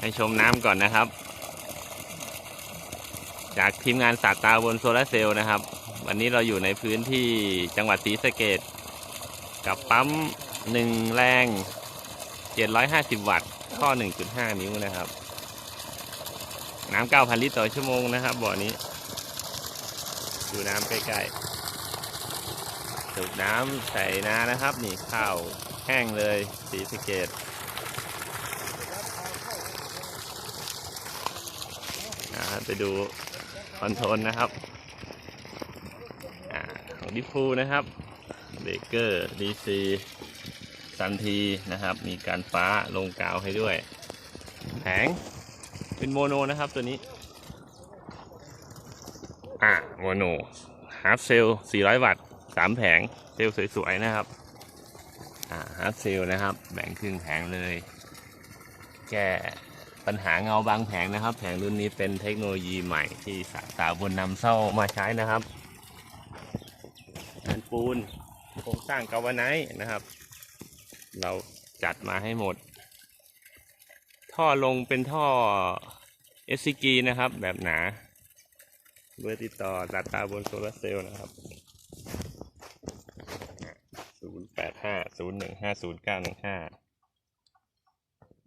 ให้ชมน้ำก่อนนะครับ จากทีมงานสาตาบนโซลาร์เซลล์นะครับ วันนี้เราอยู่ในพื้นที่จังหวัดศรีสะเกดกับปั๊มหนึ่งแรง 750 วัตต์ข้อ 1.5 นิ้วนะครับ น้ำ9,000 ลิตรต่อชั่วโมงนะครับบ่อนี้ ดูน้ำใกล้ๆสูบน้ำใส่นานะครับ นี่ข้าวแห้งเลยสีสเกตอ่า ไปดูคอนโทรลนะครับอของดิฟูนะครับเบเกอร์ดีซีซันทีนะครับ มีการฟ้าลงกาวให้ด้วย แผงเป็นโมโนนะครับตัวนี้ อ่าโมโนฮาร์ฟเซล400 วัตต์3แผงเซลล์สวยๆนะครับ อ่าฮาร์ฟเซลนะครับ แบ่งครึ่งแผงเลย แก้ ปัญหาเงาบางแผงนะครับ แผงรุ่นนี้เป็นเทคโนโลยีใหม่ที่สาตาบนนำเข้ามาใช้นะครับแผ่นปูนโครงสร้างกาวไนท์นะครับ เราจัดมาให้หมด ท่อลงเป็นท่อ s อ g นะครับ แบบหนา เบอร์ติดต่อดัตตาบนโซลาร์เซลล์นะครับ0 8 5 0 1 5 0 9 1 5